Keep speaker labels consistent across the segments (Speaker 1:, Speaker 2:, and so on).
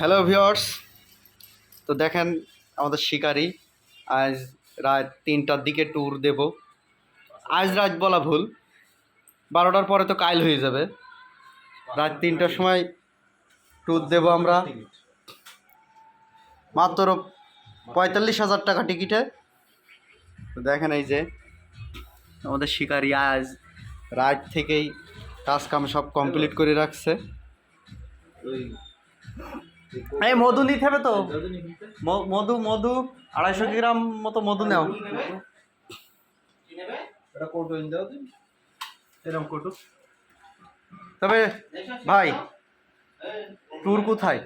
Speaker 1: Hello viewers তো দেখেন, আমাদের শিকারি। আজ রাত তিনটার দিকে ট্যুর দেব। আজ রাত বলা ভুল। বারোটার পরে তো কাইল হয়ে যাবে। রাত তিনটার সময় ট্যুর দেব আমরা। মাত্র পঁয়তাল্লিশ হাজার টাকা টিকিটে। তো দেখেন এই যে, আমাদের শিকারি আজ রাত থেকেই কাজ কাম সব কমপ্লিট করে রাখছে। এই মধু নিতে হবে তো। ম- মধু মধু আড়াইশো গ্রাম মতো মধু নাও। এরকম কোটো তবে ভাই ট্যুর কোথায়?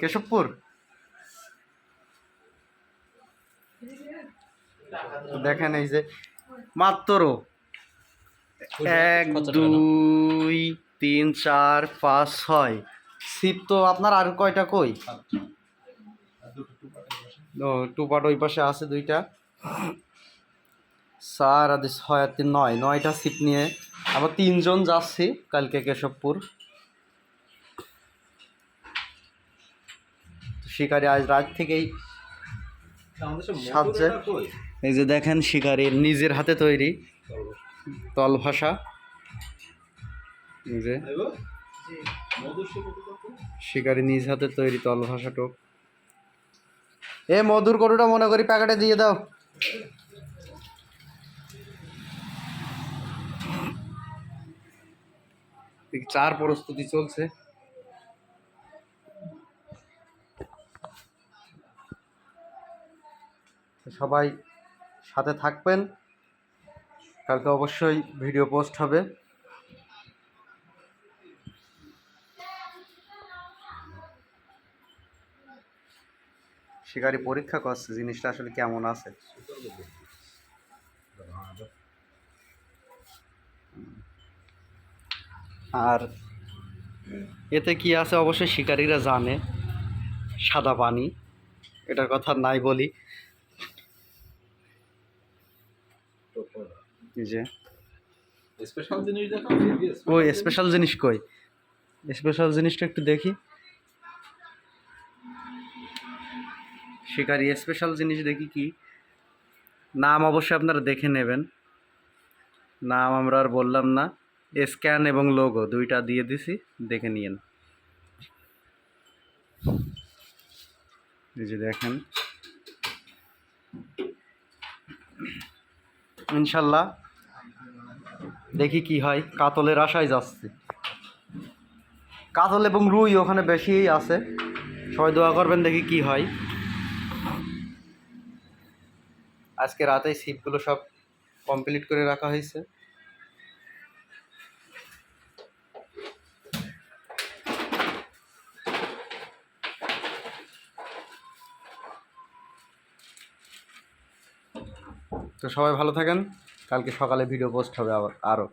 Speaker 1: কেশবপুর। দেখেন এই যে মাত্র এক দুই তিন চার পাঁচ ছয়। সিট তো আপনার আর কয়টা কই? টু পার্ট ওই পাশে আছে দুইটা। চার আর ছয় আর তিন নয়। নয়টা সিট নিয়ে আবার তিনজন যাচ্ছি কালকে কেশবপুর। শিকারি আজ রাত থেকেই সাজছে। এই যে দেখেন শিকারির নিজের হাতে তৈরি তল ভাষা যে। শিকারি নিজ হাতে তৈরি তল ভাষা টোপ। এ মধুর গরুটা মনে করি প্যাকেটে দিয়ে দাও। চার প্রস্তুতি চলছে। সবাই সাথে থাকবেন। কালকে অবশ্যই ভিডিও পোস্ট হবে। শিকারি পরীক্ষা করছে জিনিসটা আসলে কেমন আছে? আর এতে কি আছে অবশ্যই শিকারীরা জানে সাদা পানি এটার কথা নাই বলি। যে।
Speaker 2: স্পেশাল জিনিস দেখো
Speaker 1: ওই স্পেশাল জিনিস কই? স্পেশাল জিনিসটা একটু দেখি। শিকারি স্পেশাল জিনিস দেখি কি? নাম অবশ্যই আপনারা দেখে নেবেন। নাম আমরা আর বললাম না। স্ক্যান এবং লোগো দুইটা দিয়ে দিছি, দেখে নিয়েন। এই যে দেখেন। ইনশাল্লাহ দেখি কি হয়, কাতলের আশায় যাচ্ছে। কাতল এবং রুই ওখানে বেশি আছে। সবাই দোয়া করবেন দেখি কি হয়। আজকে রাতেই সিপগুলো সব কমপ্লিট করে রাখা হয়েছে। তো সবাই ভালো থাকেন। কালকে সকালে ভিডিও পোস্ট হবে আবার আরও